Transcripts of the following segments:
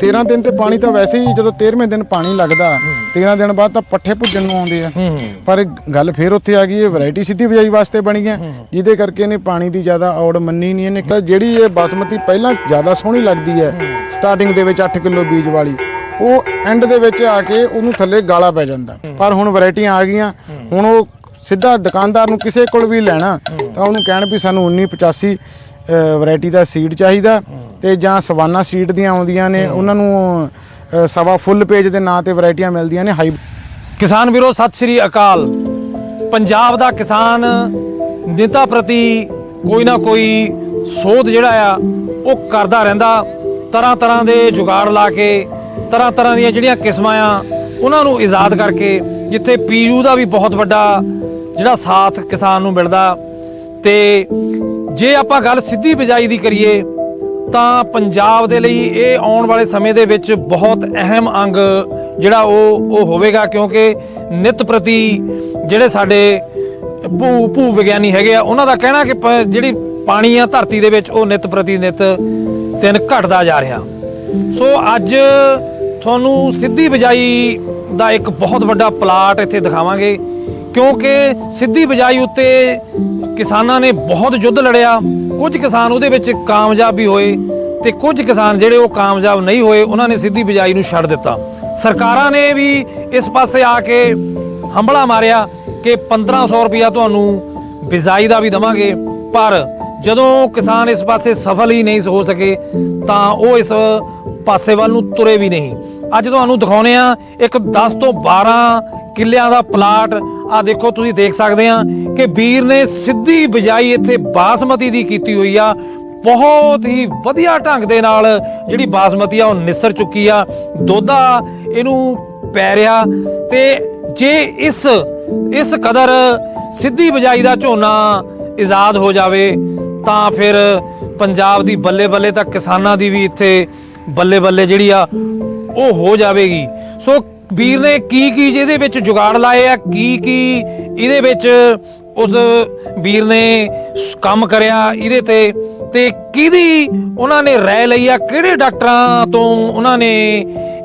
13 ਦਿਨ ਤੇ ਪਾਣੀ ਤਾਂ ਵੈਸੇ ਹੀ ਜਦੋਂ 13ਵੇਂ ਦਿਨ ਪਾਣੀ ਲੱਗਦਾ 13 ਦਿਨ ਬਾਅਦ ਤਾਂ ਪੱਠੇ ਭੁੱਜਣ ਨੂੰ ਆਉਂਦੇ ਆ। ਪਰ ਗੱਲ ਫੇਰ ਉੱਥੇ ਆ ਗਈ ਇਹ ਵੈਰਾਈਟੀ ਸਿੱਧੀ ਬਿਜਾਈ ਵਾਸਤੇ ਬਣੀ ਹੈ। ਜਿਹਦੇ ਕਰਕੇ ਇਹਨੇ ਪਾਣੀ ਦੀ ਜ਼ਿਆਦਾ ਔੜ ਮੰਨੀ ਨਹੀਂ ਇਹਨੇ ਜਿਹੜੀ ਇਹ ਬਾਸਮਤੀ ਪਹਿਲਾਂ ਜ਼ਿਆਦਾ ਸੋਹਣੀ ਲੱਗਦੀ ਹੈ ਸਟਾਰਟਿੰਗ ਦੇ ਵਿੱਚ 8 ਕਿਲੋ ਬੀਜ ਵਾਲੀ ਉਹ ਐਂਡ ਦੇ ਵਿੱਚ ਆ ਕੇ ਉਹਨੂੰ ਥੱਲੇ ਗਾਲਾ ਪੈ ਜਾਂਦਾ। ਪਰ ਹੁਣ ਵੈਰਾਈਟੀਆਂ ਆ ਗਈਆਂ ਹੁਣ ਉਹ ਸਿੱਧਾ ਦੁਕਾਨਦਾਰ ਨੂੰ ਕਿਸੇ ਕੋਲ ਵੀ ਲੈਣਾ ਤਾਂ ਉਹਨੂੰ ਕਹਿਣ ਵੀ ਸਾਨੂੰ 1985 ਵੈਰਾਈਟੀ ਦਾ ਸੀਡ ਚਾਹੀਦਾ। ਤੇ ਜਾਂ ਸਵਾਨਾ ਸੀਡ ਦੀਆਂ ਆਉਂਦੀਆਂ ਨੇ ਉਹਨਾਂ ਨੂੰ ਅ, ਸਵਾ ਫੁੱਲ ਪੇਜ ਦੇ ਨਾਂ ਤੇ ਵੈਰਾਈਟੀਆਂ ਮਿਲਦੀਆਂ ਨੇ ਹਾਈ ਕਿਸਾਨ ਵੀਰੋ ਸਤਿ ਸ੍ਰੀ ਅਕਾਲ। ਪੰਜਾਬ ਦਾ ਕਿਸਾਨ ਨੇਤਾ ਪ੍ਰਤੀ ਕੋਈ ਨਾ ਕੋਈ ਸੋਧ ਜਿਹੜਾ ਆ ਉਹ ਕਰਦਾ ਰਹਿੰਦਾ। ਤਰ੍ਹਾਂ ਤਰ੍ਹਾਂ ਦੇ ਜੁਗਾੜ ਲਾ ਕੇ ਤਰ੍ਹਾਂ ਤਰ੍ਹਾਂ ਦੀਆਂ ਜਿਹੜੀਆਂ ਕਿਸਮਾਂ ਆ ਉਹਨਾਂ ਨੂੰ ਇਜਾਦ ਕਰਕੇ ਜਿੱਥੇ ਪੀਯੂ ਦਾ ਵੀ ਬਹੁਤ ਵੱਡਾ ਜਿਹੜਾ ਸਾਥ ਕਿਸਾਨ ਨੂੰ ਮਿਲਦਾ। ਤੇ ਜੇ ਆਪਾਂ ਗੱਲ ਸਿੱਧੀ ਬਿਜਾਈ ਦੀ ਕਰੀਏ ਤਾਂ ਪੰਜਾਬ ਦੇ ਲਈ ਇਹ ਆਉਣ ਵਾਲੇ ਸਮੇਂ ਦੇ ਵਿੱਚ ਬਹੁਤ ਅਹਿਮ ਅੰਗ ਜਿਹੜਾ ਉਹ ਉਹ ਹੋਵੇਗਾ ਕਿਉਂਕਿ ਨਿਤ ਪ੍ਰਤੀ ਜਿਹੜੇ ਸਾਡੇ ਭੂ ਭੂ ਵਿਗਿਆਨੀ ਹੈਗੇ ਆ, ਉਹਨਾਂ ਦਾ ਕਹਿਣਾ ਕਿ ਪ- ਜਿਹੜੀ ਪਾਣੀ ਆ ਧਰਤੀ ਦੇ ਵਿੱਚ ਉਹ ਨਿਤ ਪ੍ਰਤੀ ਨਿਤ ਦਿਨ ਘਟਦਾ ਜਾ ਰਿਹਾ। ਸੋ ਅੱਜ ਤੁਹਾਨੂੰ ਸਿੱਧੀ ਬਿਜਾਈ ਦਾ ਇੱਕ ਬਹੁਤ ਵੱਡਾ ਪਲਾਟ ਇੱਥੇ ਦਿਖਾਵਾਂਗੇ। ਕਿਉਂਕਿ ਸਿੱਧੀ ਬਿਜਾਈ ਉੱਤੇ ਕਿਸਾਨਾਂ ਨੇ ਬਹੁਤ ਯੁੱਧ ਲੜਿਆ। ਕੁਝ ਕਿਸਾਨ ਉਹਦੇ ਵਿੱਚ ਕਾਮਯਾਬ ਵੀ ਹੋਏ ਤੇ ਕੁਝ ਕਿਸਾਨ ਜਿਹੜੇ ਉਹ ਕਾਮਯਾਬ ਨਹੀਂ ਹੋਏ, ਉਹਨਾਂ ਨੇ ਸਿੱਧੀ ਬਿਜਾਈ ਨੂੰ ਛੱਡ ਦਿੱਤਾ। ਸਰਕਾਰਾਂ ਨੇ ਵੀ ਇਸ ਪਾਸੇ ਆ ਕੇ ਹੰਬਲਾ ਮਾਰਿਆ ਕਿ 1500 ਰੁਪਇਆ ਤੁਹਾਨੂੰ ਬਿਜਾਈ ਦਾ ਵੀ ਦਵਾਂਗੇ। ਪਰ ਜਦੋਂ ਕਿਸਾਨ ਇਸ ਪਾਸੇ ਸਫਲ ਹੀ ਨਹੀਂ ਹੋ ਸਕੇ, ਤਾਂ ਉਹ ਇਸ ਪਾਸੇ ਵੱਲ ਨੂੰ ਤੁਰੇ ਵੀ ਨਹੀਂ। ਅੱਜ ਤੁਹਾਨੂੰ ਦਿਖਾਉਨੇ ਆ ਇੱਕ 10 ਤੋਂ 12 ਕਿੱਲਿਆਂ ਦਾ ਪਲਾਟ ਆ ਦੇਖੋ, ਤੁਸੀਂ ਦੇਖ ਸਕਦੇ ਆ ਕਿ ਵੀਰ ਨੇ ਸਿੱਧੀ ਬਿਜਾਈ ਇੱਥੇ ਬਾਸਮਤੀ ਦੀ ਕੀਤੀ ਹੋਈ ਆ। ਬਹੁਤ ਹੀ ਵਧੀਆ ਢੰਗ ਦੇ ਨਾਲ ਜਿਹੜੀ ਬਾਸਮਤੀ ਆ, ਉਹ ਨਿਸਰ ਚੁੱਕੀ ਆ। ਦੋਦਾ ਇਹਨੂੰ ਪੈ ਰਿਹਾ ਤੇ ਜੇ ਇਸ ਇਸ ਕਦਰ ਸਿੱਧੀ ਬਿਜਾਈ ਦਾ ਝੋਨਾ ਆਜ਼ਾਦ ਹੋ ਜਾਵੇ, ਤਾਂ ਫਿਰ ਪੰਜਾਬ ਦੀ ਬੱਲੇ ਬੱਲੇ ਤਾਂ ਕਿਸਾਨਾਂ ਦੀ ਵੀ ਇੱਥੇ ਬੱਲੇ ਬੱਲੇ ਜਿਹੜੀ ਆ, ਉਹ ਹੋ ਜਾਵੇਗੀ। ਸੋ ਵੀਰ ਨੇ ਕੀ ਕੀ ਜਿਹਦੇ ਵਿੱਚ ਜੁਗਾੜ ਲਾਏ ਆ, ਕੀ ਕੀ ਇਹਦੇ ਵਿੱਚ ਉਸ ਵੀਰ ਨੇ ਕੰਮ ਕਰਿਆ ਇਹਦੇ ਤੇ ਤੇ ਕਿਹਦੀ ਉਹਨਾਂ ਨੇ ਰਾਏ ਲਈ ਆ, ਕਿਹੜੇ ਡਾਕਟਰਾਂ ਤੋਂ ਉਹਨਾਂ ਨੇ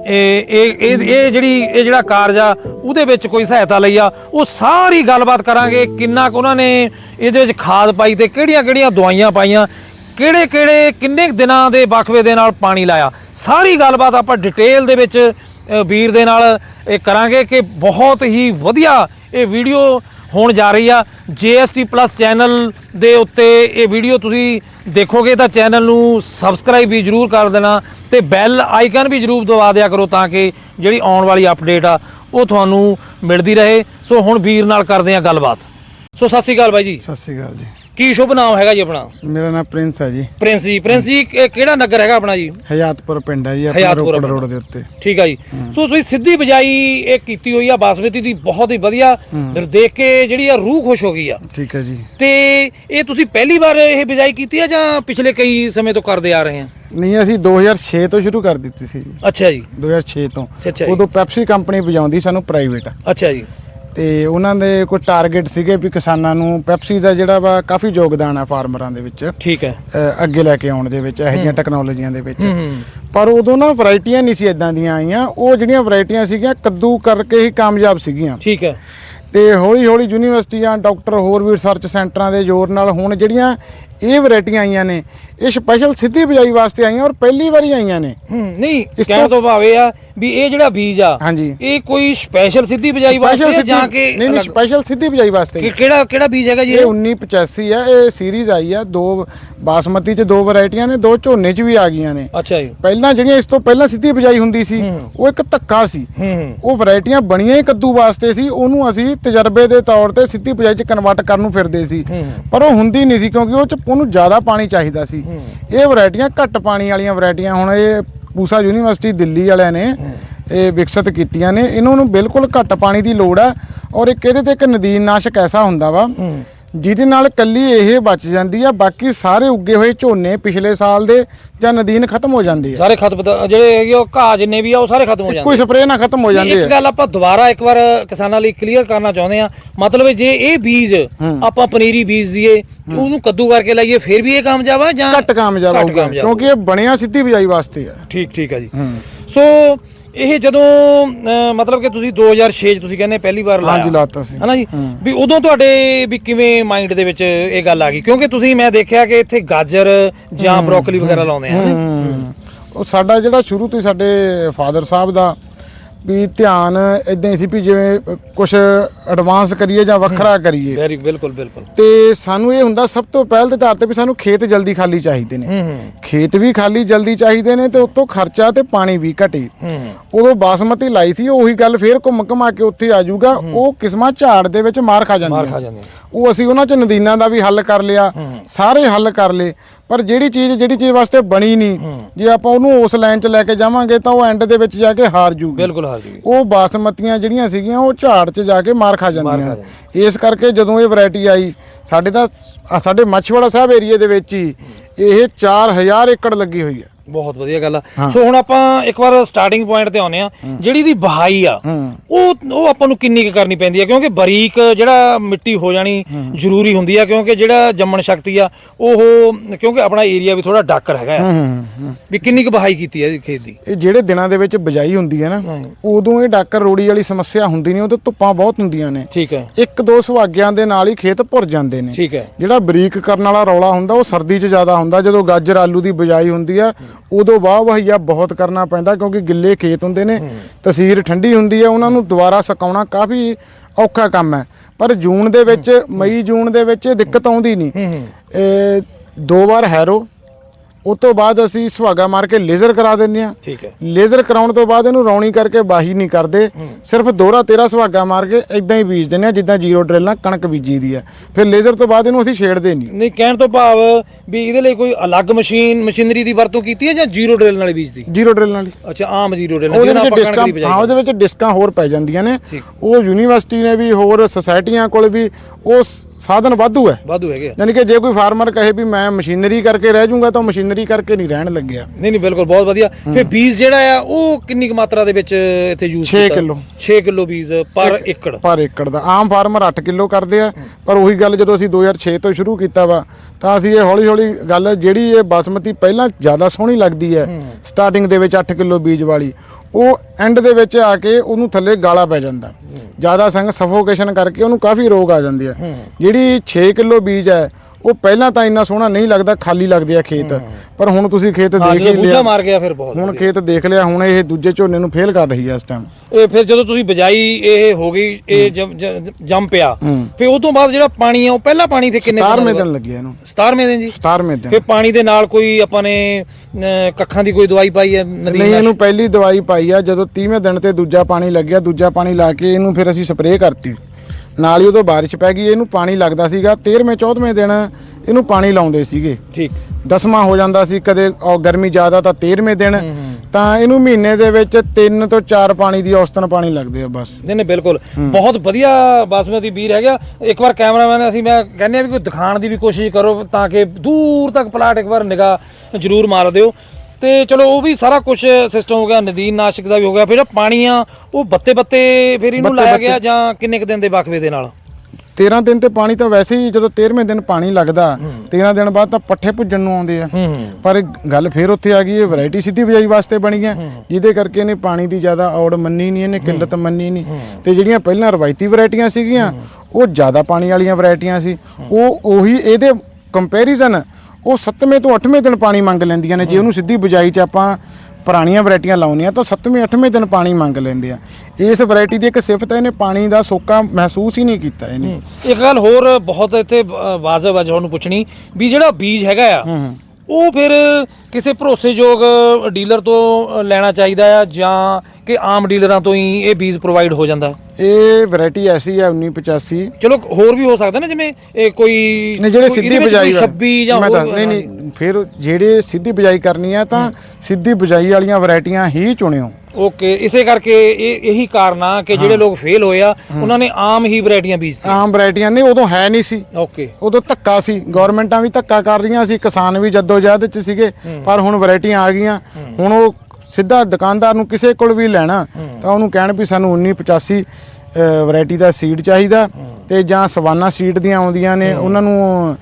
ਇਹ ਇਹ ਇਹ ਜਿਹੜੀ, ਇਹ ਜਿਹੜਾ ਕਾਰਜ ਆ, ਉਹਦੇ ਵਿੱਚ ਕੋਈ ਸਹਾਇਤਾ ਲਈ ਆ? ਉਹ ਸਾਰੀ ਗੱਲਬਾਤ ਕਰਾਂਗੇ, ਕਿੰਨਾ ਕੁ ਉਹਨਾਂ ਨੇ ਇਹਦੇ ਵਿੱਚ ਖਾਦ ਪਾਈ ਤੇ ਕਿਹੜੀਆਂ ਕਿਹੜੀਆਂ ਦਵਾਈਆਂ ਪਾਈਆਂ, ਕਿਹੜੇ ਕਿਹੜੇ, ਕਿੰਨੇ ਕੁ ਦਿਨਾਂ ਦੇ ਵਕਫੇ ਦੇ ਨਾਲ ਪਾਣੀ ਲਾਇਆ? ਸਾਰੀ ਗੱਲਬਾਤ ਆਪਾਂ ਡਿਟੇਲ ਦੇ ਵਿੱਚ ਵੀਰ ਦੇ ਨਾਲ ਇਹ ਕਰਾਂਗੇ ਕਿ ਬਹੁਤ ਹੀ ਵਧੀਆ ਇਹ ਵੀਡੀਓ ਹੋਣ ਜਾ ਰਹੀ ਆ। JST ਪਲੱਸ ਚੈਨਲ ਦੇ ਉੱਤੇ ਇਹ ਵੀਡੀਓ ਤੁਸੀਂ ਦੇਖੋਗੇ ਤਾਂ ਚੈਨਲ ਨੂੰ ਸਬਸਕ੍ਰਾਈਬ ਵੀ ਜਰੂਰ ਕਰ ਦੇਣਾ ਤੇ ਬੈਲ ਆਈਕਨ ਵੀ ਜਰੂਰ ਦਬਾ ਦਿਆ ਕਰੋ ਤਾਂ ਕਿ ਜਿਹੜੀ ਆਉਣ ਵਾਲੀ ਅਪਡੇਟ ਆ, ਉਹ ਤੁਹਾਨੂੰ ਮਿਲਦੀ ਰਹੇ। ਸੋ ਹੁਣ ਵੀਰ ਨਾਲ ਕਰਦੇ ਆ ਗੱਲਬਾਤ। ਸੋ ਸਤਿ ਸ਼੍ਰੀ ਅਕਾਲ ਬਾਈ ਜੀ। ਸਤਿ ਸ਼੍ਰੀ ਅਕਾਲ ਜੀ। ਕੀ ਸ਼ੁਭ ਨਾਮ ਹੈਗਾ ਜੀ ਆਪਣਾ? ਮੇਰਾ ਨਾਮ ਪ੍ਰਿੰਸ ਹੈ ਜੀ। ਪ੍ਰਿੰਸ ਜੀ। ਪ੍ਰਿੰਸ ਜੀ ਕਿਹੜਾ ਨਗਰ ਹੈਗਾ ਆਪਣਾ ਜੀ? ਹਯਾਤਪੁਰ ਪਿੰਡ ਹੈ ਜੀ ਆਪਣਾ ਹਯਾਤਪੁਰ ਰੋਪੜ। ਰੋਡ ਦੇ ਉੱਤੇ। ਠੀਕ ਆ ਜੀ। ਸੋ ਤੁਸੀਂ ਸਿੱਧੀ ਬਜਾਈ ਇਹ ਕੀਤੀ ਹੋਈ ਆ ਬਾਸਮਤੀ ਦੀ ਬਹੁਤ ਹੀ ਵਧੀਆ। ਫਿਰ ਦੇਖ ਕੇ ਜਿਹੜੀ ਆ ਰੂਹ ਖੁਸ਼ ਹੋ ਗਈ ਆ। ਠੀਕ ਹੈ ਜੀ। ਤੇ ਇਹ ਤੁਸੀਂ ਪਹਿਲੀ ਵਾਰ ਇਹ ਬਿਜਾਈ ਕੀਤੀ ਆ ਜਾਂ ਪਿਛਲੇ ਕਈ ਸਮੇਂ ਤੋਂ ਕਰਦੇ ਆ ਰਹੇ ਆ? ਨਹੀਂ ਅਸੀਂ 2006 ਤੋਂ ਸ਼ੁਰੂ ਕਰ ਦਿੱਤੀ ਸੀ ਜੀ। ਅੱਛਾ ਜੀ। 2006 ਤੋਂ। ਅੱਛਾ ਜੀ। ਉਦੋਂ ਪੈਪਸੀ ਕੰਪਨੀ ਵਜਾਉਂਦੀ ਸਾਨੂੰ ਪ੍ਰਾਈਵੇਟ ਅੱਛਾ ਜੀ। ਤੇ ਉਹਨਾਂ ਦੇ ਕੋਈ ਟਾਰਗੇਟ ਸੀਗੇ ਵੀ ਕਿਸਾਨਾਂ ਨੂੰ ਪੈਪਸੀ ਦਾ ਜਿਹੜਾ ਵਾ ਕਾਫੀ ਯੋਗਦਾਨ ਹੈ ਫਾਰਮਰਾਂ ਦੇ ਵਿੱਚ। ਠੀਕ ਹੈ। ਅ, ਅੱਗੇ ਲੈ ਕੇ ਆਉਣ ਦੇ ਵਿੱਚ ਇਹੋ ਜਿਹੀਆਂ ਟੈਕਨੋਲੋਜੀਆਂ ਦੇ ਵਿੱਚ। ਪਰ ਉਦੋਂ ਨਾ ਵੈਰਾਈਟੀਆਂ ਨਹੀਂ ਸੀ ਇਦਾਂ ਦੀਆਂ ਆਈਆਂ। ਉਹ ਜਿਹੜੀਆਂ ਵੈਰਾਈਟੀਆਂ ਸੀਗੀਆਂ ਕੱਦੂ ਕਰਕੇ ਹੀ ਕਾਮਯਾਬ ਸੀਗੀਆਂ। ਠੀਕ ਹੈ। ਤੇ ਹੌਲੀ ਹੌਲੀ ਯੂਨੀਵਰਸਿਟੀਆਂ ਡਾਕਟਰ ਹੋਰ ਵੀ ਰਿਸਰਚ ਸੈਂਟਰਾਂ ਦੇ ਜ਼ੋਰ ਨਾਲ ਹੁਣ ਜਿਹੜੀਆਂ ਇਹ ਵੈਰਾਈਟੀਆਂ ਆਈਆਂ ਨੇ। ਇਹ ਸਪੈਸ਼ਲ ਸਿੱਧੀ ਬਿਜਾਈ ਵਾਸਤੇ ਆਈਆਂ ਔਰ ਪਹਿਲੀ ਵਾਰੀ ਆਈਆਂ ਨੇ। ਹੂੰ ਨਹੀਂ ਇਸ ਕਹਿਣ ਤੋਂ- ਭਾਵੇਂ ਆ ਵੀ ਇਹ ਜਿਹੜਾ ਬੀਜ ਆ ਹਾਂਜੀ। ਇਹ ਕੋਈ ਸਪੈਸ਼ਲ ਸਿੱਧੀ ਬਜਾਈ ਵਾਸਤੇ ਆ ਜਾਂ ਕਿ ਨਹੀਂ ਨਹੀਂ? ਸਪੈਸ਼ਲ ਸਿੱਧੀ ਬਿਜਾਈ ਵਾਸਤੇ ਕਿ- ਕਿਹੜਾ ਕਿਹੜਾ ਬੀਜ ਹੈਗਾ ਜੀ ਇਹ? ਇਹ 1985 ਹੈ ਇਹ ਸੀਰੀਜ਼ ਆਈ ਆ ਦੋ ਬਾਸਮਤੀ ਚ ਦੋ ਵੈਰਾਈਟੀਆਂ ਨੇ ਦੋ ਝੋਨੇ ਚ ਵੀ ਆ ਗਈਆਂ ਨੇ। ਅੱਛਾ ਜੀ। ਪਹਿਲਾਂ ਜਿਹੜੀਆਂ ਇਸ ਤੋਂ ਪਹਿਲਾਂ ਸਿੱਧੀ ਬਿਜਾਈ ਹੁੰਦੀ ਸੀ। ਉਹ ਇੱਕ ਧੱਕਾ ਸੀ। ਉਹ ਵੈਰਾਈਟੀਆਂ ਬਣੀਆਂ ਹੀ ਕੱਦੂ ਵਾਸਤੇ ਸੀ ਉਹਨੂੰ ਅਸੀਂ ਤਜਰਬੇ ਦੇ ਤੌਰ ਤੇ ਸਿੱਧੀ ਬਿਜਾਈ ਚ ਕਨਵਰਟ ਕਰਨ ਨੂੰ ਫਿਰਦੇ ਸੀ। ਪਰ ਉਹ ਹੁੰਦੀ ਨਹੀਂ ਸੀ ਕਿਉਂਕਿ ਉਹ ਚ ਉਹਨੂੰ ਜ਼ਿਆਦਾ ਪਾਣੀ ਚਾਹੀਦਾ ਸੀ। ਇਹ ਵੈਰਾਈਟੀਆਂ ਘੱਟ ਪਾਣੀ ਵਾਲੀਆਂ ਵੈਰਾਈਟੀਆਂ ਹੁਣ ਇਹ ਪੂਸਾ ਯੂਨੀਵਰਸਿਟੀ ਦਿੱਲੀ ਵਾਲਿਆਂ ਨੇ ਇਹ ਵਿਕਸਿਤ ਕੀਤੀਆਂ ਨੇ। ਇਹਨਾਂ ਨੂੰ ਬਿਲਕੁਲ ਘੱਟ ਪਾਣੀ ਦੀ ਲੋੜ ਹੈ ਔਰ ਇੱਕ ਇਹਦੇ ਤੇ ਇੱਕ ਨਦੀਨ ਨਾਸ਼ਕ ਐਸਾ ਹੁੰਦਾ ਵਾ ਜਿਹਦੇ ਨਾਲ ਕੱਲੀ ਇਹ ਬਚ ਜਾਂਦੀ ਆ ਬਾਕੀ ਸਾਰੇ ਉੱਗੇ ਹੋਏ ਝੋਨੇ ਪਿਛਲੇ ਸਾਲ ਦੇ ਜਾਂ ਨਦੀਨ ਖਤਮ ਹੋ ਜਾਂਦੇ ਆ। ਸਾਰੇ ਖਤਮ ਤਾਂ- ਜਿਹੜੇ ਹੈਗੇ ਉਹ ਘਾਹ ਜਿੰਨੇ ਵੀ ਆ ਉਹ ਸਾਰੇ ਖਤਮ ਹੋ ਜਾਂਦੇ ਕੋਈ ਸਪਰੇਅ ਨਾਲ ਖਤਮ ਹੋ ਜਾਂਦੇ ਇੱਕ ਆ ਗੱਲ ਆਪਾਂ ਦੁਬਾਰਾ ਇੱਕ ਵਾਰ ਕਿਸਾਨਾਂ ਲਈ ਕਲੀਅਰ ਕਰਨਾ ਚਾਹੁੰਦੇ ਆ। ਮਤਲਬ ਜੇ ਇਹ ਬੀਜ ਆਪਾਂ ਪਨੀਰੀ ਬੀਜ ਦਈਏ ਉਹਨੂੰ ਕੱਦੂ ਕਰਕੇ ਲਾਈਏ ਫਿਰ ਵੀ ਇਹ ਕਾਮਯਾਬ ਆ ਜਾਂ ਘੱਟ ਕਾਮਯਾਬ ਘੱਟ ਹੋਊਗਾ ਕਾਮਯਾਬ ਕਿਉਂਕਿ ਇਹ ਬਣਿਆ ਸਿੱਧੀ ਬਿਜਾਈ ਵਾਸਤੇ ਆ। ਠੀਕ ਠੀਕ ਆ ਜੀ। ਸੋ ਇਹ ਜਦੋਂ ਅਹ, ਮਤਲਬ ਕਿ ਤੁਸੀਂ 2006 ਚ ਤੁਸੀਂ ਕਹਿੰਦੇ ਪਹਿਲੀ ਵਾਰ ਲਾਇਆ। ਹਾਂਜੀ ਲਾਤਾ ਸੀ। ਹਨਾ ਜੀ? ਵੀ ਉਦੋਂ ਤੁਹਾਡੇ ਵੀ ਕਿਵੇਂ ਮਾਈਂਡ ਦੇ ਵਿੱਚ ਇਹ ਗੱਲ ਆ ਗਈ? ਕਿਉਂਕਿ ਤੁਸੀਂ ਮੈਂ ਦੇਖਿਆ ਕਿ ਇੱਥੇ ਗਾਜਰ ਜਾਂ ਬਰੋਕਲੀ ਵਗੈਰਾ ਲਾਉਂਦੇ ਆ ਹਨਾ? ਹਮ, ਉਹ ਸਾਡਾ ਜਿਹੜਾ ਸ਼ੁਰੂ ਤੋਂ ਹੀ ਸਾਡੇ ਫਾਦਰ ਸਾਹਿਬ ਦਾ ਵੀ ਧਿਆਨ ਇਦਾਂ ਹੀ ਸੀ ਵੀ ਜਿਵੇਂ ਕੁਝ ਐਡਵਾਂਸ ਕਰੀਏ ਜਾਂ ਵੱਖਰਾ ਕਰੀਏ। ਵੈਰੀ ਬਿਲਕੁਲ ਬਿਲਕੁਲ। ਤੇ ਸਾਨੂੰ ਇਹ ਹੁੰਦਾ ਸਭ ਤੋਂ ਪਹਿਲ ਦੇ ਆਧਾਰ ਤੇ ਵੀ ਸਾਨੂੰ ਖੇਤ ਜਲਦੀ ਖਾਲੀ ਚਾਹੀਦੇ ਨੇ। ਖੇਤ ਵੀ ਖਾਲੀ ਜਲਦੀ ਚਾਹੀਦੇ ਨੇ ਤੇ ਉਤੋਂ ਖਰਚਾ ਤੇ ਪਾਣੀ ਵੀ ਘਟੇ। ਉਦੋਂ ਬਾਸਮਤੀ ਲਾਈ ਸੀ ਉਹੀ ਗੱਲ ਫੇਰ ਘੁੰਮ ਘਮਾ ਕੇ ਉੱਥੇ ਆ ਜਾਊਗਾ ਉਹ ਕਿਸਮਾਂ ਝਾੜ ਦੇ ਵਿੱਚ ਮਾਰ ਖਾ ਜਾਂਦੀਆਂ ਜਾਂਦੇ ਉਹ ਅਸੀਂ ਉਹਨਾਂ ਚ ਨਦੀਨਾਂ ਦਾ ਵੀ ਹੱਲ ਕਰ ਲਿਆ ਸਾਰੇ ਹੱਲ ਕਰ ਲਏ। ਪਰ ਜਿਹੜੀ ਚੀਜ਼ ਜਿਹੜੀ ਚੀਜ਼ ਵਾਸਤੇ ਬਣੀ ਨਹੀਂ ਜੇ ਆਪਾਂ ਉਹਨੂੰ ਉਸ ਲਾਈਨ 'ਚ ਲੈ ਕੇ ਜਾਵਾਂਗੇ ਤਾਂ ਉਹ ਐਂਡ ਦੇ ਵਿੱਚ ਜਾ ਕੇ ਹਾਰ ਜੂਗੀ। ਬਿਲਕੁਲ ਹਾਰ ਜੀ ਉਹ ਬਾਸਮਤੀਆਂ ਜਿਹੜੀਆਂ ਸੀਗੀਆਂ ਉਹ ਝਾੜ 'ਚ ਜਾ ਕੇ ਮਾਰ ਖਾ ਜਾਂਦੀਆਂ। ਇਸ ਕਰਕੇ ਜਦੋਂ ਇਹ ਵੈਰਾਈਟੀ ਆਈ ਸਾਡੇ ਤਾਂ ਸਾਡੇ ਮੱਛਵਾੜਾ ਸਾਹਿਬ ਏਰੀਏ ਦੇ ਵਿੱਚ ਹੀ ਇਹ 4000 ਏਕੜ ਲੱਗੀ ਹੋਈ ਹੈ। ਬਹੁਤ ਵਧੀਆ ਗੱਲ ਆ। ਸੋ ਹੁਣ ਆਪਾਂ ਇੱਕ ਵਾਰ ਸਟਾਰਟਿੰਗ ਪੁਆਇੰਟ ਤੇ ਆਉਨੇ ਆ ਜਿਹੜੀ ਦੀ ਬਹਾਈ ਆ ਉਹ ਉਹ ਆਪਾਂ ਨੂੰ ਕਿੰਨੀ ਕੁ ਕਰਨੀ ਪੈਂਦੀ ਆ? ਕਿਉਂਕਿ ਬਰੀਕ ਜਿਹੜਾ ਮਿੱਟੀ ਹੋ ਜਾਣੀ ਜ਼ਰੂਰੀ ਹੁੰਦੀ ਆ ਕਿਉਂਕਿ ਜਿਹੜਾ ਜੰਮਣ ਸ਼ਕਤੀ ਆ ਉਹ ਕਿਉਂਕਿ ਆਪਣਾ ਏਰੀਆ ਵੀ ਥੋੜਾ ਡਾਕਰ ਹੈਗਾ ਆ ਵੀ ਕਿੰਨੀ ਕੁ ਬਹਾਈ ਕੀਤੀ ਆ ਖੇਤ ਦੀ? ਇਹ ਜਿਹੜੇ ਦਿਨਾਂ ਦੇ ਵਿੱਚ ਬਜਾਈ ਹੁੰਦੀ ਹੈ ਨਾ ਉਦੋਂ ਇਹ ਡਾਕਰ ਰੋੜੀ ਵਾਲੀ ਸਮੱਸਿਆ ਹੁੰਦੀ ਨਹੀਂ ਉਦੋਂ ਧੁੱਪਾਂ ਬਹੁਤ ਹੁੰਦੀਆਂ ਨੇ। ਠੀਕ ਹੈ। ਇੱਕ ਦੋ ਸੁਹਾਗਿਆਂ ਦੇ ਨਾਲ ਹੀ ਖੇਤ ਭੁਰ ਜਾਂਦੇ ਨੇ। ਠੀਕ ਹੈ। ਜਿਹੜਾ ਬਰੀਕ ਕਰਨ ਵਾਲਾ ਰੌਲਾ ਹੁੰਦਾ ਉਹ ਸਰਦੀ 'ਚ ਜ਼ਿਆਦਾ ਹੁੰਦਾ ਜਦੋਂ ਗਾਜਰ ਆਲੂ ਦੀ ਬਜਾਈ ਹੁੰਦੀ ਆ ਉਦੋਂ ਵਾਹ ਵਹੀਆ ਬਹੁਤ ਕਰਨਾ ਪੈਂਦਾ ਕਿਉਂਕਿ ਗਿੱਲੇ ਖੇਤ ਹੁੰਦੇ ਨੇ ਤਸੀਰ ਠੰਡੀ ਹੁੰਦੀ ਹੈ ਉਹਨਾਂ ਨੂੰ ਦੁਬਾਰਾ ਸੁਕਾਉਣਾ ਕਾਫੀ ਔਖਾ ਕੰਮ ਹੈ। ਪਰ ਜੂਨ ਦੇ ਵਿੱਚ ਮਈ ਜੂਨ ਦੇ ਵਿੱਚ ਇਹ ਦਿੱਕਤ ਆਉਂਦੀ ਨਹੀਂ। ਇਹ ਦੋ ਵਾਰ ਹੈਰੋ ਉਸ ਤੋਂ ਬਾਅਦ ਅਸੀਂ ਸੁਹਾਗਾ ਮਾਰ ਕੇ ਲੇਜ਼ਰ ਕਰਾ ਦਿੰਦੇ ਆ ਠੀਕ ਹੈ। ਲੇਜ਼ਰ ਕਰਾਉਣ ਤੋਂ ਬਾਅਦ ਇਹਨੂੰ ਰੌਣੀ ਕਰਕੇ ਬਾਹੀ ਨਹੀਂ ਕਰਦੇ। ਸਿਰਫ ਦੋਹਰਾ ਤੇਰਾ ਸੁਹਾਗਾ ਮਾਰ ਕੇ ਇਦਾਂ ਹੀ ਬੀਜ ਦਿੰਦੇ ਆ ਜਿੱਦਾਂ ਜ਼ੀਰੋ ਡਰਿਲ ਨਾਲ ਕਣਕ ਬੀਜੀ ਦੀ ਆ ਫਿਰ ਲੇਜ਼ਰ ਤੋਂ ਬਾਅਦ ਇਹਨੂੰ ਅਸੀਂ ਛੇੜਦੇ ਨਹੀਂ। ਨਹੀਂ ਕਹਿਣ ਤੋਂ ਭਾਵ ਵੀ ਇਹਦੇ ਲਈ ਕੋਈ ਅਲੱਗ ਮਸ਼ੀਨ ਮਸ਼ੀਨਰੀ ਦੀ ਵਰਤੋਂ ਕੀਤੀ ਹੈ ਜਾਂ ਜ਼ੀਰੋ ਡਰਿਲ ਨਾਲ ਬੀਜਦੀ? ਜ਼ੀਰੋ ਡਰਿਲ ਨਾਲ ਅੱਛਾ ਆਮ ਜ਼ੀਰੋ ਡਰਿਲ ਉਹਦੇ ਜਿਹਨਾਂ ਆਪਾਂ ਕਣਕ ਦੀ ਬਜਾਈ ਹਾਂ ਉਹਦੇ ਵਿੱਚ ਡਿਸਕਾਂ ਹੋਰ ਪੈ ਜਾਂਦੀਆਂ ਨੇ। ਉਹ ਯੂਨੀਵਰਸਿਟੀ ਨੇ ਵੀ ਹੋਰ ਸੁਸਾਇਟੀਆਂ ਕੋਲ ਵੀ ਉਹ ਸ- ਸਾਧਨ ਵਾਧੂ ਹੈ। ਵਾਧੂ ਹੈਗੇ ਆ। ਯਾਨੀ ਕਿ ਜੇ ਕੋਈ ਫਾਰਮਰ ਕਹੇ ਵੀ ਮੈਂ ਮਸ਼ੀਨਰੀ ਕਰਕੇ ਰਹਿ ਜਾਊਂਗਾ ਤਾਂ ਉਹ ਮਸ਼ੀਨਰੀ ਕਰਕੇ ਨਹੀਂ ਰਹਿਣ ਲੱਗਿਆ। ਨਹੀਂ ਨਹੀਂ ਬਿਲਕੁਲ ਬਹੁਤ ਵਧੀਆ। ਫਿਰ ਬੀਜ ਜਿਹੜਾ ਆ ਉਹ ਕਿੰਨੀ ਕੁ ਮਾਤਰਾ ਦੇ ਵਿੱਚ ਇੱਥੇ ਯੂਜ਼ ਛੇ ਕਿੱਲੋ। 6 ਕਿਲੋ ਬੀਜ ਪਰ ਏਕੜ। ਪਰ ਏਕੜ ਦਾ। ਆਮ ਫਾਰਮਰ 8 ਕਿਲੋ ਕਰਦੇ ਆ। ਪਰ ਉਹੀ ਗੱਲ ਜਦੋਂ ਅਸੀਂ 2006 ਤੋਂ ਸ਼ੁਰੂ ਕੀਤਾ ਵਾ ਤਾਂ ਅਸੀਂ ਇਹ ਹੌਲੀ ਹੌਲੀ ਗੱਲ ਜਿਹੜੀ ਇਹ ਬਾਸਮਤੀ ਪਹਿਲਾਂ ਜ਼ਿਆਦਾ ਸੋਹਣੀ ਲੱਗਦੀ ਹੈ ਸਟਾਰਟਿੰਗ ਦੇ ਵਿੱਚ 8 ਕਿਲੋ ਬੀਜ ਵਾਲੀ। ਉਹ ਐਂਡ ਦੇ ਵਿੱਚ ਆ ਕੇ ਉਹਨੂੰ ਥੱਲੇ ਗਾਲਾ ਪੈ ਜਾਂਦਾ। ਜ਼ਿਆਦਾ ਸੰਗ ਸਫੋਕੇਸ਼ਨ ਕਰਕੇ ਉਹਨੂੰ ਕਾਫੀ ਰੋਗ ਆ ਜਾਂਦੇ ਆ। ਜਿਹੜੀ 6 ਕਿਲੋ ਬੀਜ ਹੈ ਉਹ ਪਹਿਲਾਂ ਤਾਂ ਇੰਨਾ ਸੋਹਣਾ ਨਹੀਂ ਲੱਗਦਾ ਖਾਲੀ ਲੱਗਦੇ ਆ ਖੇਤ। ਪਰ ਹੁਣ ਤੁਸੀਂ ਖੇਤ ਦੇਖ ਹੀ ਲਿਆ। ਹੁਣ ਖੇਤ ਦੇਖ ਲਿਆ ਹੁਣ ਇਹ ਦੂਜੇ ਝੋਨੇ ਨੂੰ ਫੇਲ ਕਰ ਰਹੀ ਹੈ ਇਸ ਟਾਈਮ ਇਹ ਫਿਰ ਜਦੋਂ ਤੁਸੀਂ ਬਜਾਈ ਇਹ ਹੋ ਗਈ ਇਹ ਜੰਮ- ਪਿਆ। ਫਿਰ ਉਹ ਤੋਂ ਬਾਅਦ ਜਿਹੜਾ ਪਾਣੀ ਆ ਉਹ ਪਹਿਲਾ ਪਾਣੀ ਫਿਰ ਕਿੰਨੇ 17ਵੇਂ ਦਿਨ ਲੱਗੇ ਇਹਨੂੰ। 17ਵੇਂ ਦਿਨ ਜੀ। 17ਵੇਂ ਦਿਨ। ਫਿਰ ਪਾਣੀ ਦੇ ਨਾਲ ਕੋਈ ਆਪਾਂ ਨੇ ਅਹ, ਕੱਖਾਂ ਦੀ ਕੋਈ ਦਵਾਈ ਪਾਈ ਹੈ ਨਦੀ ਨਹੀਂ ਇਹਨੂੰ ਪਹਿਲੀ ਦਵਾਈ ਪਾਈ ਆ ਜਦੋਂ 30ਵੇਂ ਦਿਨ ਤੇ ਦੂਜਾ ਪਾਣੀ ਲੱਗਿਆ ਦੂਜਾ ਪਾਣੀ ਲਾ ਕੇ ਇਹਨੂੰ ਫਿਰ ਅਸੀਂ ਸਪਰੇਅ ਕਰਤੀ। ਨਾਲ ਹੀ ਉਦੋਂ ਬਾਰਿਸ਼ ਪੈ ਗਈ ਇਹਨੂੰ ਪਾਣੀ ਲੱਗਦਾ ਸੀਗਾ। 13ਵੇਂ 14ਵੇਂ ਦਿਨ ਇਹਨੂੰ ਪਾਣੀ ਲਾਉਂਦੇ ਸੀਗੇ। ਠੀਕ। ਦਸਵਾਂ ਹੋ ਜਾਂਦਾ ਸੀ ਕਦੇ ਗਰਮੀ ਜ਼ਿਆਦਾ ਤਾਂ 13ਵੇਂ ਦਿਨ ਤਾਂ ਇਹਨੂੰ ਮਹੀਨੇ ਦੇ ਵਿੱਚ 3 ਤੋਂ 4 ਪਾਣੀ ਦੀ ਔਸਤਨ ਪਾਣੀ ਲੱਗਦੇ ਆ ਬਸ। ਨਹੀਂ ਨਹੀਂ ਬਿਲਕੁਲ। ਬਹੁਤ ਵਧੀਆ ਬਾਸਮਤੀ ਵੀਰ ਹੈਗਾ ਇੱਕ ਵਾਰ ਕੈਮਰਾਮੈਨ ਅਸੀਂ ਮੈਂ ਕਹਿੰਦੇ ਆ ਵੀ ਕੋਈ ਦਿਖਾਣ ਦੀ ਵੀ ਕੋਸ਼ਿਸ਼ ਕਰੋ ਤਾਂ ਕਿ ਦੂਰ ਤੱਕ ਪਲਾਟ ਇੱਕ ਵਾਰ ਨਿਗਾਹ ਜ਼ਰੂਰ ਮਾਰ ਦਿਓ। ਤੇ ਚਲੋ ਉਹ ਵੀ ਸਾਰਾ ਕੁਝ ਸਿਸਟਮ ਹੋ ਗਿਆ ਨਦੀਨ ਨਾਸ਼ਕ ਦਾ ਵੀ ਹੋ ਗਿਆ। ਫਿਰ ਪਾਣੀ ਆ ਉਹ ਬੱਤੇ ਬੱਤੇ ਫਿਰ ਇਹਨੂੰ ਲਾਇਆ ਗਿਆ ਜਾਂ ਕਿੰਨੇ ਕੁ ਦਿਨ ਦੇ ਵਕਫੇ ਦੇ ਨਾਲ? 13 ਦਿਨ ਤੇ ਪਾਣੀ ਤਾਂ ਵੈਸੇ ਹੀ ਜਦੋਂ 13ਵੇਂ ਦਿਨ ਪਾਣੀ ਲੱਗਦਾ 13 ਦਿਨ ਬਾਅਦ ਤਾਂ ਪੱਠੇ ਭੁੱਜਣ ਨੂੰ ਆਉਂਦੇ ਆ। ਪਰ ਗੱਲ ਫੇਰ ਉੱਥੇ ਆ ਗਈ ਇਹ ਵੈਰਾਈਟੀ ਸਿੱਧੀ ਬਿਜਾਈ ਵਾਸਤੇ ਬਣੀ ਹੈ। ਜਿਹਦੇ ਕਰਕੇ ਇਹਨੇ ਪਾਣੀ ਦੀ ਜ਼ਿਆਦਾ ਔੜ ਮੰਨੀ ਨਹੀਂ ਇਹਨੇ ਕਿੱਲਤ ਮੰਨੀ ਨਹੀਂ। ਤੇ ਜਿਹੜੀਆਂ ਪਹਿਲਾਂ ਰਵਾਇਤੀ ਵੈਰਾਈਟੀਆਂ ਸੀਗੀਆਂ ਉਹ ਜ਼ਿਆਦਾ ਪਾਣੀ ਵਾਲੀਆਂ ਵੈਰਾਈਟੀਆਂ ਸੀ। ਉਹ ਉਹੀ ਇਹਦੇ ਕੰਪੈਰੀਜ਼ਨ ਉਹ 7ਵੇਂ ਤੋਂ 8ਵੇਂ ਦਿਨ ਪਾਣੀ ਮੰਗ ਲੈਂਦੀਆਂ ਨੇ। ਜੇ ਉਹਨੂੰ ਸਿੱਧੀ ਬਿਜਾਈ 'ਚ ਆਪਾਂ ਪੁਰਾਣੀਆਂ ਵੈਰਾਈਟੀਆਂ ਲਾਉਣੀਆਂ ਤਾਂ 7ਵੇਂ 8ਵੇਂ ਦਿਨ ਪਾਣੀ ਮੰਗ ਲੈਂਦੇ ਆ ਇਸ ਵੈਰਾਈਟੀ ਦੀ ਇੱਕ ਸਿਫਤ ਹੈ ਇਹਨੇ ਪਾਣੀ ਦਾ ਸੋਕਾ ਮਹਿਸੂਸ ਹੀ ਨਹੀਂ ਕੀਤਾ ਇਹਨੇ। ਇੱਕ ਗੱਲ ਹੋਰ ਬਹੁਤ ਇੱਥੇ ਵਾਜਬ ਹੈ ਤੁਹਾਨੂੰ ਪੁੱਛਣੀ ਵੀ ਜਿਹੜਾ ਬੀਜ ਹੈਗਾ ਆ ਉਹ ਫਿਰ ਕਿਸੇ ਭਰੋਸੇਯੋਗ ਡੀਲਰ ਤੋਂ ਲੈਣਾ ਚਾਹੀਦਾ ਆ ਜਾਂ ਕਿ ਆਮ ਡੀਲਰਾਂ ਤੋਂ ਹੀ ਇਹ ਬੀਜ ਪ੍ਰੋਵਾਈਡ ਹੋ ਜਾਂਦਾ? ਇਹ ਵੈਰਾਈਟੀ ਐਸੀ ਹੈ 1985 ਚਲੋ ਹੋਰ ਵੀ ਹੋ ਸਕਦਾ ਨਾ ਜਿਵੇਂ ਇਹ ਕੋਈ ਨੇ ਜਿਹੜੇ ਸਿੱਧੀ ਬਜਾਈ ਕੋਈ 26 ਜਾਂ ਮੈਂ ਦੱਸ- ਨਹੀਂ ਨਹੀਂ ਫਿਰ ਜਿਹੜੇ ਸਿੱਧੀ ਬਜਾਈ ਕਰਨੀ ਆ ਤਾਂ ਸਿੱਧੀ ਬਜਾਈ ਵਾਲੀਆਂ ਵੈਰਾਈਟੀਆਂ ਹੀ ਚੁਣਿਓ। ਓਕੇ ਇਸੇ ਕਰਕੇ ਇਹ ਇਹੀ ਕਾਰਨ ਆ ਕਿ ਜਿਹੜੇ ਲੋਕ ਫੇਲ ਹੋਏ ਆ ਉਹਨਾਂ ਨੇ ਆਮ ਹੀ ਵੈਰਾਈਟੀਆਂ ਬੀਜਤੀਆਂ ਆਮ ਵੈਰਾਈਟੀਆਂ ਨੇ ਉਦੋਂ ਹੈ ਨਹੀਂ ਸੀ। ਓਕੇ। ਉਦੋਂ ਧੱਕਾ ਸੀ। ਗਵਰਨਮੈਂਟਾਂ ਵੀ ਧੱਕਾ ਕਰ ਰਹੀਆਂ ਸੀ ਕਿਸਾਨ ਵੀ ਜਦੋਜਹਿਦ ਚ ਸੀਗੇ ਪਰ ਹੁਣ ਵੈਰਾਈਟੀਆਂ ਆ ਗਈਆਂ। ਹੁਣ ਉਹ ਸਿੱਧਾ ਦੁਕਾਨਦਾਰ ਨੂੰ ਕਿਸੇ ਕੋਲ ਵੀ ਲੈਣਾ ਤਾਂ ਉਹਨੂੰ ਕਹਿਣ ਵੀ ਸਾਨੂੰ 1985 ਵੈਰਾਈਟੀ ਦਾ ਸੀਡ ਚਾਹੀਦਾ ਤੇ ਜਾਂ ਸਵਾਨਾ ਸੀਡ ਦੀਆਂ ਆਉਂਦੀਆਂ ਨੇ ਉਹਨਾਂ ਨੂੰ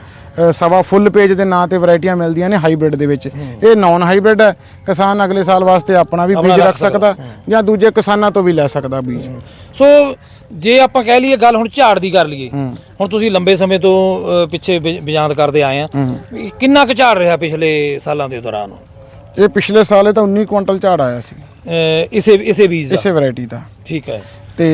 ਸਵਾ ਫੁੱਲ ਪੇਜ ਦੇ ਨਾਂ ਤੇ ਵੈਰਾਈਟੀਆਂ ਮਿਲਦੀਆਂ ਨੇ ਹਾਈਬ੍ਰਿਡ ਦੇ ਵਿੱਚ। ਇਹ ਨਾਨ ਹਾਈਬ੍ਰਿਡ ਹੈ। ਕਿਸਾਨ ਅਗਲੇ ਸਾਲ ਵਾਸਤੇ ਆਪਣਾ ਵੀ ਬੀਜ ਰੱਖ ਸਕਦਾ। ਜਾਂ ਦੂਜੇ ਕਿਸਾਨਾਂ ਤੋਂ ਵੀ ਲੈ ਸਕਦਾ ਬੀਜ। ਸੋ ਜੇ ਆਪਾਂ ਕਹਿ ਲਈਏ ਗੱਲ ਹੁਣ ਝਾੜ ਦੀ ਕਰ ਲਈਏ। ਹੁਣ ਤੁਸੀਂ ਲੰਬੇ ਸਮੇਂ ਤੋਂ ਪਿੱਛੇ ਬਿਆਨ ਕਰਦੇ ਆਏ ਆ। ਕਿੰਨਾ ਕੁ ਝਾੜ ਰਿਹਾ ਪਿਛਲੇ ਸਾਲਾਂ ਦੇ ਦੌਰਾਨ? ਇਹ ਪਿਛਲੇ ਸਾਲੇ ਤਾਂ 19 ਕੁਇੰਟਲ ਝਾੜ ਆਇਆ ਸੀ। ਇਸੇ ਇਸੇ ਬੀਜ ਦਾ? ਇਸੇ ਵੈਰਾਈਟੀ ਦਾ। ਠੀਕ ਹੈ। ਤੇ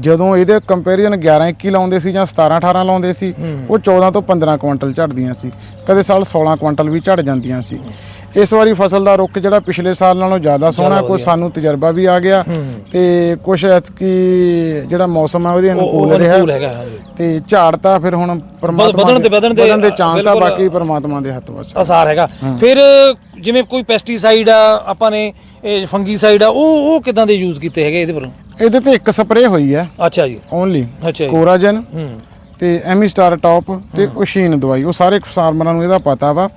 ਜਦੋਂ ਇਹਦੇ ਕੰਪੈਰੀਜ਼ਨ 11 21 ਲਾਉਂਦੇ ਸੀ ਜਾਂ 17 18 ਲਾਉਂਦੇ ਸੀ ਉਹ 14 ਤੋਂ 15 ਕੁਇੰਟਲ ਝੜਦੀਆਂ ਸੀ। ਕਦੇ ਸਾਲ 16 ਕੁਇੰਟਲ ਵੀ ਝੜ ਜਾਂਦੀਆਂ ਸੀ। ਇਸ ਵਾਰੀ ਫਸਲ ਦਾ ਰੁੱਖ ਜਿਹੜਾ ਪਿਛਲੇ ਸਾਲ ਨਾਲੋਂ ਜ਼ਿਆਦਾ ਸੋਹਣਾ ਕੋਈ ਸਾਨੂੰ ਤਜਰਬਾ ਵੀ ਆ ਗਿਆ। ਤੇ ਕੁਝ ਐਤਕੀ ਜਿਹੜਾ ਮੌਸਮ ਆ ਉਹਦੇ ਉਹ ਅਨੁਕੂਲ ਰਿਹਾ। ਹਾਂਜੀ। ਤੇ ਝਾੜ ਤਾਂ ਫਿਰ ਹੁਣ ਪਰਮਾਤਮਾ ਵਧਣ ਦੇ- ਵਧਣ ਦੇ ਚਾਂਸ ਆ ਬਿਲਕੁਲ। ਬਾਕੀ ਪਰਮਾਤਮਾ ਦੇ ਹੱਥ ਵਸ ਆ। ਅਸਾਰ ਹੈਗਾ। ਫਿਰ ਜਿਵੇਂ ਕੋਈ ਪੈਸਟੀਸਾਈਡ ਆ ਆਪਾਂ ਨੇ ਇਹ ਫੰਗੀਸਾਈਡ ਆ ਉਹ ਉਹ ਕਿਦਾਂ ਦੇ ਯੂਜ਼ ਕੀਤੇ ਹੈਗੇ ਇਹਦੇ ਪਰ ਇਹਦੇ ਤੇ ਇੱਕ ਸਪਰੇਅ ਹੋਈ ਹੈ। ਅੱਛਾ ਜੀ। ਓਨਲੀ ਅੱਛਾ ਜੀ। ਕੋਰਾਜਨ ਹੂੰ। ਤੇ ਐਮੀ ਸਟਾਰ ਟਾਪ ਤੇ ਓਸ਼ੀਨ ਦਵਾਈ। ਉਹ ਸਾਰੇ ਫਾਰਮਰਾਂ ਨੂੰ ਇਹਦਾ ਪਤਾ ਵਾ।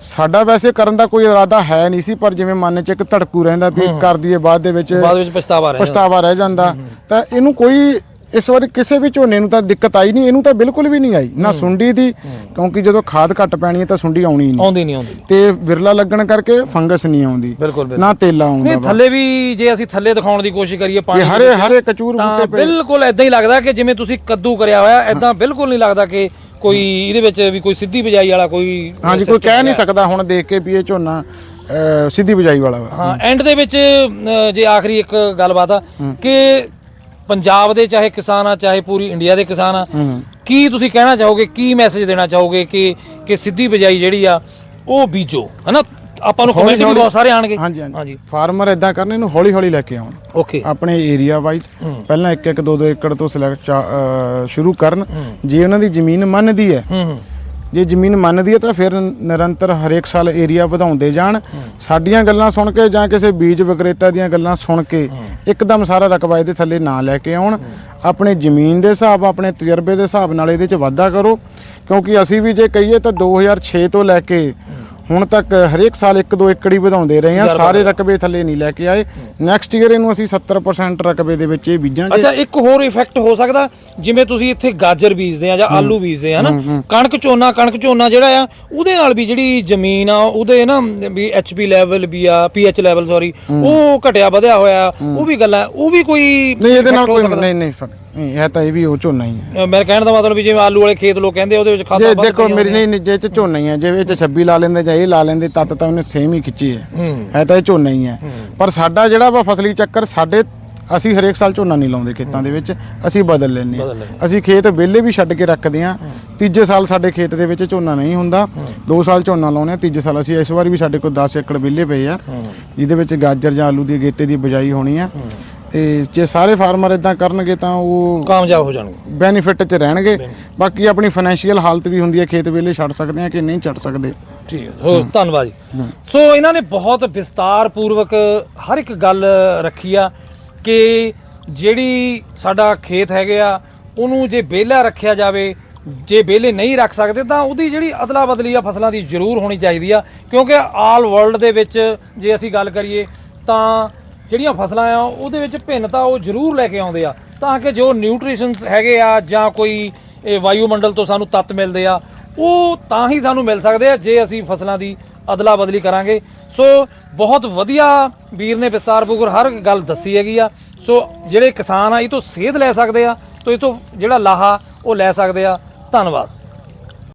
ਸਾਡਾ ਵੈਸੇ ਕਰਨ ਦਾ ਕੋਈ ਇਰਾਦਾ ਹੈ ਨਹੀਂ ਸੀ ਪਰ ਜਿਵੇਂ ਮਨ 'ਚ ਇੱਕ ਧੜਕੂ ਰਹਿੰਦਾ ਵੀ ਕਰ ਦਈਏ ਬਾਅਦ ਦੇ ਵਿੱਚ ਬਾਅਦ ਵਿੱਚ ਪਛਤਾਵਾ ਰਹਿ ਜਾਂਦਾ। ਪਛਤਾਵਾ ਰਹਿ ਜਾਂਦਾ। ਤਾਂ ਇਹਨੂੰ ਕੋਈ ਇਸ ਵਾਰੀ ਕਿਸੇ ਵੀ ਝੋਨੇ ਨੂੰ ਤਾਂ ਦਿੱਕਤ ਆਈ ਨਹੀਂ ਇਹਨੂੰ ਤਾਂ ਬਿਲਕੁਲ ਵੀ ਨਹੀਂ ਆਈ। ਨਾ ਸੁੰਡੀ ਦੀ ਕਿਉਂਕਿ ਜਦੋਂ ਖਾਦ ਘੱਟ ਪੈਣੀ ਹੈ ਤਾਂ ਸੁੰਡੀ ਆਉਣੀ ਨਹੀਂ। ਆਉਂਦੀ ਨਹੀਂ ਆਉਂਦੀ ਤੇ ਵਿਰਲਾ ਲੱਗਣ ਕਰਕੇ ਫੰਗਸ ਨਹੀਂ ਆਉਂਦੀ ਬਿਲਕੁਲ ਬਿਲਕੁਲ। ਨਾ ਤੇਲਾ ਆਉਂਦਾ ਨਹੀਂ ਵਾ। ਥੱਲੇ ਵੀ ਜੇ ਅਸੀਂ ਥੱਲੇ ਦਿਖਾਉਣ ਦੀ ਕੋਸ਼ਿਸ਼ ਕਰੀਏ ਇਹ ਪਾਣੀ ਹਰੇ ਹਰੇ ਕਚੂਰ ਤਾਂ ਬੂਟੇ ਪਏ। ਬਿਲਕੁਲ ਐਦਾਂ ਹੀ ਲੱਗਦਾ ਕਿ ਜਿਵੇਂ ਤੁਸੀਂ ਕੱਦੂ ਕਰਿਆ ਹੋਇਆ ਐਦਾਂ ਬਿਲਕੁਲ ਨਹੀਂ ਲੱਗਦਾ ਕਿ ਕੋਈ ਇਹਦੇ ਵਿੱਚ ਵੀ ਕੋਈ ਸਿੱਧੀ ਬਿਜਾਈ ਵਾਲਾ ਕੋਈ ਹਾਂਜੀ ਕੋਈ ਕਹਿ ਨਹੀਂ ਸਕਦਾ ਹੁਣ ਦੇਖ ਕੇ ਵੀ ਇਹ ਝੋਨਾ ਅਹ, ਸਿੱਧੀ ਬਿਜਾਈ ਵਾਲਾ ਵਾ। ਹਾਂ ਐਂਡ ਦੇ ਵਿੱਚ ਅ, ਜੇ ਆਖਰੀ ਇੱਕ ਗੱਲਬਾਤ ਆ ਕਿ ਪੰਜਾਬ ਦੇ ਚਾਹੇ ਕਿਸਾਨ ਆ ਚਾਹੇ ਪੂਰੀ ਇੰਡੀਆ ਦੇ ਕਿਸਾਨ ਆ ਕੀ ਤੁਸੀਂ ਕਹਿਣਾ ਚਾਹੋਗੇ ਕੀ ਮੈਸੇਜ ਦੇਣਾ ਚਾਹੋਗੇ ਕਿ ਕਿ ਸਿੱਧੀ ਬਿਜਾਈ ਜਿਹੜੀ ਆ ਉਹ ਬੀਜੋ ਹਨਾ? ਆਪਾਂ ਨੂੰ ਕਮੈਂਟ ਵੀ ਬਹੁਤ ਸਾਰੇ ਆਣਗੇ ਹਾਂਜੀ ਹਾਂਜੀ। ਫਾਰਮਰ ਇਦਾਂ ਕਰਨ ਇਹਨੂੰ ਹੌਲੀ ਹੌਲੀ ਲੈ ਕੇ ਆਉਣ। ਓਕੇ ਆਪਣੇ ਏਰੀਆ ਵਾਈਜ਼ ਪਹਿਲਾਂ 1 1 2 2 ਏਕੜ ਤੋਂ ਸਿਲੈਕਟ ਸ਼ੁਰੂ ਕਰਨ। ਜੇ ਉਹਨਾਂ ਦੀ ਜ਼ਮੀਨ ਮੰਨਦੀ ਹੈ ਹੂੰ ਹੂੰ। ਜੇ ਜ਼ਮੀਨ ਮੰਨਦੀ ਹੈ ਤਾਂ ਫਿਰ ਨਿਰੰਤਰ ਹਰੇਕ ਸਾਲ ਏਰੀਆ ਵਧਾਉਂਦੇ ਜਾਣ। ਸਾਡੀਆਂ ਗੱਲਾਂ ਸੁਣ ਕੇ ਜਾਂ ਕਿਸੇ ਬੀਜ ਵਿਕਰੇਤਾ ਦੀਆਂ ਗੱਲਾਂ ਸੁਣ ਕੇ ਇੱਕਦਮ ਸਾਰਾ ਰਕਬਾ ਇਹਦੇ ਥੱਲੇ ਨਾ ਲੈ ਕੇ ਆਉਣ। ਆਪਣੇ ਜ਼ਮੀਨ ਦੇ ਹਿਸਾਬ, ਆਪਣੇ ਤਜਰਬੇ ਦੇ ਹਿਸਾਬ ਨਾਲ ਇਹਦੇ 'ਚ ਵਾਧਾ ਕਰੋ। ਕਿਉਂਕਿ ਅਸੀਂ ਵੀ ਜੇ ਕਹੀਏ ਤਾਂ 2006 ਤੋਂ ਲੈ ਕੇ ਹੁਣ ਤੱਕ ਹਰੇਕ ਸਾਲ 1-2 ਏਕੜ ਹੀ ਵਧਾਉਂਦੇ ਰਹੇ ਹਾਂ। ਸਾਰੇ ਰਕਬੇ ਥੱਲੇ ਨਹੀਂ ਲੈ ਕੇ ਆਏ। ਨੈਕਸਟ ਈਅਰ ਇਹਨੂੰ ਅਸੀਂ 70% ਰਕਬੇ ਦੇ ਵਿੱਚ ਇਹ ਬੀਜਾਂਗੇ। ਅੱਛਾ ਇੱਕ ਹੋਰ ਇਫੈਕਟ ਹੋ ਸਕਦਾ। ਜਿਵੇਂ ਤੁਸੀਂ ਇੱਥੇ ਗਾਜਰ ਬੀਜਦੇ ਆ ਜਾਂ ਆਲੂ ਬੀਜਦੇ ਆ ਨਾ ਕਣਕ ਝੋਨਾ ਕਣਕ ਝੋਨਾ ਜਿਹੜਾ ਆ ਉਹਦੇ ਨਾਲ ਵੀ ਜਿਹੜੀ ਜ਼ਮੀਨ ਆ ਉਹਦੇ ਨਾ ਵੀ ਐਚਪੀ ਲੈਵਲ ਵੀ ਆ ਪੀਐਚ ਲੈਵਲ ਸੌਰੀ ਉਹ ਘਟਿਆ ਵਧਿਆ ਹੋਇਆ। ਉਹ ਵੀ ਗੱਲਾਂ ਉਹ ਵੀ ਕੋਈ ਨਹੀਂ ਇਹਦੇ ਨਾਲ ਕੋਈ? ਨਹੀਂ ਨਹੀਂ ਫ਼ਰਕ। ਨਹੀਂ ਇਹ ਤਾਂ ਇਹ ਵੀ ਉਹ ਝੋਨਾ ਹੀ ਹੈ। ਮੇਰੇ ਕਹਿਣ ਦਾ ਮਤਲਬ ਵੀ ਜਿਵੇਂ ਆਲੂ ਵਾਲੇ ਖੇਤ ਲੋਕ ਕਹਿੰਦੇ ਉਹਦੇ ਵਿੱਚ ਖਾਦਾਂ ਜੇ ਦੇਖੋ ਮੇਰੀ ਨਹੀਂ ਜੇ ਚ ਝੋਨਾ ਹੀ ਹੈ ਜੇ ਇਹ ਚ 26 ਲਾ ਲੈਂਦੇ ਜਾਂ ਇਹ ਲਾ ਲੈਂਦੇ ਤੱਤ ਤਾਂ ਉਹਨੇ ਸੇਮ ਹੀ ਖਿੱਚੀ ਹੈ। ਹੂੰ। ਹੈ ਤਾਂ ਇਹ ਝੋਨਾ ਹੀ ਹੈ। ਪਰ ਸਾਡਾ ਜਿਹੜਾ ਵਾ ਫਸਲੀ ਚੱਕਰ ਸਾਡੇ ਅਸੀਂ ਹਰੇਕ ਸਾਲ ਝੋਨਾ ਨਹੀਂ ਲਾਉਂਦੇ ਖੇਤਾਂ ਦੇ ਵਿੱਚ ਅਸੀਂ ਬਦਲ ਲੈਂਦੇ ਹਾਂ। ਅਸੀਂ ਖੇਤ ਵਿਹਲੇ ਵੀ ਛੱਡ ਕੇ ਰੱਖਦੇ ਹਾਂ। ਤੀਜੇ ਸਾਲ ਸਾਡੇ ਖੇਤ ਦੇ ਵਿੱਚ ਝੋਨਾ ਨਹੀਂ ਹੁੰਦਾ। 2 ਸਾਲ ਝੋਨਾ ਲਾਉਨੇ ਆ ਤੀਜੇ ਸਾਲ ਅਸੀਂ ਇਸ ਵਾਰ ਵੀ ਸਾਡੇ ਕੋਲ 10 ਏਕੜ ਵਿਹਲੇ ਪਏ ਆ। ਜਿਹਦੇ ਵਿੱਚ ਗਾਜਰ ਜਾਂ ਆਲੂ ਦੀ ਗੇਤੇ ਦੀ ਬਜਾਈ ਹੋਣੀ ਆ। ਤੇ ਜੇ ਸਾਰੇ ਫਾਰਮਰ ਇਦਾਂ ਕਰਨਗੇ ਤਾਂ ਉਹ ਕਾਮਯਾਬ ਹੋ ਜਾਣਗੇ। ਬੈਨੀਫਿਟ 'ਚ ਰਹਿਣਗੇ। ਬਾਕੀ ਆਪਣੀ ਫਾਈਨੈਂਸ਼ੀਅਲ ਹਾਲਤ ਵੀ ਹੁੰਦੀ ਹੈ ਖੇਤ ਵੇਲੇ ਛੱਡ ਸਕਦੇ ਆ ਕਿ ਨਹੀਂ ਛੱਡ ਸਕਦੇ। ਠੀਕ ਹੈ। ਹੋ। ਧੰਨਵਾਦ ਜੀ। ਸੋ ਇਹਨਾਂ ਨੇ ਬਹੁਤ ਵਿਸਤਾਰ ਪੂਰਵਕ ਹਰ ਇੱਕ ਗੱਲ ਰੱਖੀ ਆ ਕਿ ਜਿਹੜੀ ਸਾਡਾ ਖੇਤ ਹੈਗੇ ਆ ਉਹਨੂੰ ਜੇ ਵਿਹਲਾ ਰੱਖਿਆ ਜਾਵੇ ਜੇ ਵਿਹਲੇ ਨਹੀਂ ਰੱਖ ਸਕਦੇ ਤਾਂ ਉਹਦੀ ਜਿਹੜੀ ਅਦਲਾ ਬਦਲੀ ਆ ਫਸਲਾਂ ਦੀ ਜ਼ਰੂਰ ਹੋਣੀ ਚਾਹੀਦੀ ਆ। ਕਿਉਂਕਿ ਆਲ ਵਰਲਡ ਦੇ ਵਿੱਚ ਜੇ ਅਸੀਂ ਗੱਲ ਕਰੀਏ ਤਾਂ ਜਿਹੜੀਆਂ ਫਸਲਾਂ ਆ, ਉਹਦੇ ਵਿੱਚ ਭਿੰਨਤਾ ਉਹ ਜ਼ਰੂਰ ਲੈ ਕੇ ਆਉਂਦੇ ਆ, ਤਾਂ ਕਿ ਜੋ ਨਿਊਟ੍ਰੀਸ਼ਨਸ ਹੈਗੇ ਆ ਜਾਂ ਕੋਈ, ਇਹ ਵਾਯੂਮੰਡਲ ਤੋਂ ਸਾਨੂੰ ਤੱਤ ਮਿਲਦੇ ਆ, ਉਹ ਤਾਂ ਹੀ ਸਾਨੂੰ ਮਿਲ ਸਕਦੇ ਆ ਜੇ ਅਸੀਂ ਫਸਲਾਂ ਦੀ ਅਦਲਾ ਬਦਲੀ ਕਰਾਂਗੇ। ਸੋ ਬਹੁਤ ਵਧੀਆ ਵੀਰ ਨੇ ਵਿਸਤਾਰਪੂਰਵਕ ਹਰ ਗੱਲ ਦੱਸੀ ਹੈਗੀ ਆ। ਸੋ ਜਿਹੜੇ ਕਿਸਾਨ ਆ, ਇਹ ਤੋਂ ਸੇਧ ਲੈ ਸਕਦੇ ਆ, ਤੋਂ ਇਹ ਤੋਂ ਜਿਹੜਾ ਲਾਹਾ, ਉਹ ਲੈ ਸਕਦੇ ਆ। ਧੰਨਵਾਦ।